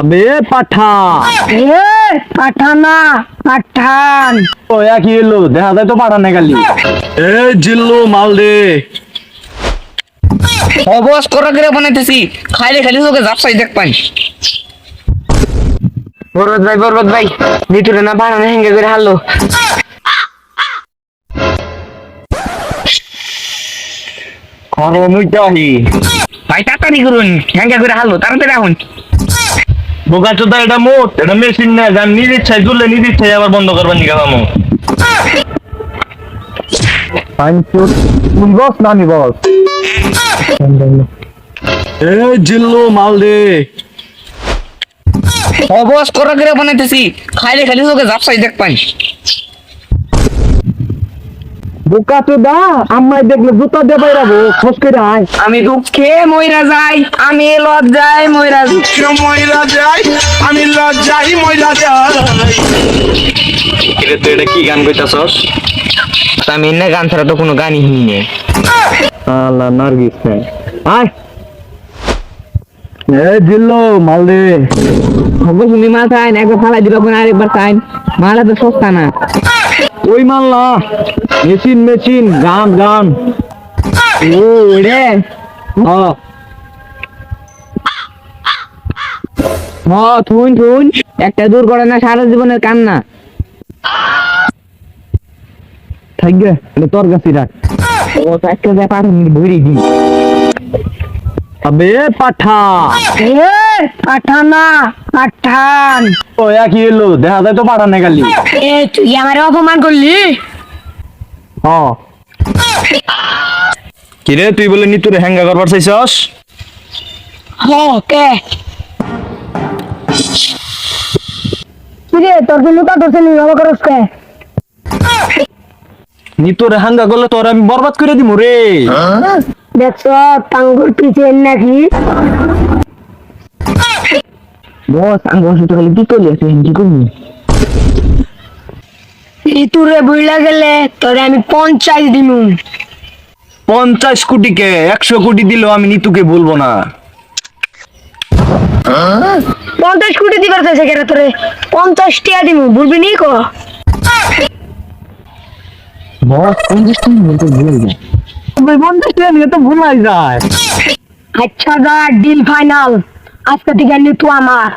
আবে পাঠা এ পাঠানা পাঠান। ও কি এলো দেখা যায় তো পাঠান না খালি। এ জিল্লু মাল দে। অবস করা করে বানাইতেছি। খাইলে খালি তোকে জাপসাই দেখ পাই। বরবাদ ভাই বরবাদ ভাই ভিতরে না বানানো হেঙ্গে করে হারলো। খরো মুই ভাই তাড়াতাড়ি করুন হেঙ্গে করে হারলো তাড়াতাড়ি এখন বোকা চোদা এটা মোট এটা মেশিন না যান নিজ ইচ্ছায় ইচ্ছায় আবার বন্ধ বস না আমি বস। এ জিল্লু মাল দে। অবস করা করে বানাইতেছি। খাইলে খালি তোকে জাপসাই দেখ পাই বোকা চোদা আমায় দেখলে জুতা দিয়ে বাইরাবো খোঁজ করে আয়। আমি দুঃখে ময়রা যাই আমি লজ্জায় ময়রা যাই। ময়রা যায় আমি লজ্জাই ময়রা যায় রে তুই এটা কি গান কইতাছস? আমি না গান ছাড়া তো কোনো গানই শুনি না। আল্লাহ নার্গিস আয়। এ জিল্লু মাল দে। খবর শুনি মাল চাইন একবার ফালাই দিল কোন আরেকবার চাইন মালা তো সস্তা না। ওই মাল না মেশিন মেশিন, গান গান। ও রে হ। থুন থুন। একটা দুর্ঘটনা সারা জীবনের কান্না। থাক গে, এটা তোর কাছে রাখ। ও, একটা ব্যাপার ভরি দিন আবে, পাঠা। এ পাঠানা পাঠান ও কি এলো দেখা যায় তো পাঠান না খালি। এ তুই আমার অপমান করলি? হ্যাঁ কিরে তুই বলে নি তোর হ্যাঙ্গা করবার চাইছস? হ কে? কিরে তোর কি লুকা ধরছে নি বাবা করস কে? নি তোর হ্যাঙ্গা করলে তোর আমি বরবাদ করে দিমু রে। দেখছ টাঙ্গুর পিছে নাকি? বস আমি বসে তো খালি বিকলি আছে কি করবি? ইতুরে বুইলা গেলে তোরে আমি পঞ্চাশ দিমু। পঞ্চাশ কোটি কে একশো কোটি দিলেও আমি নিতুকে বলব না। পঞ্চাশ কোটি দিবার চাইছে কেন তোরে? পঞ্চাশ টিয়া দিমু বলবি নি কো? বস পঞ্চাশ টাকা বলতে ভুলে যায়। ভাই পঞ্চাশ টাকা নিয়ে তো ভুলাই যায়। আচ্ছা যা ডিল ফাইনাল আজকে থেকে নিতু আমার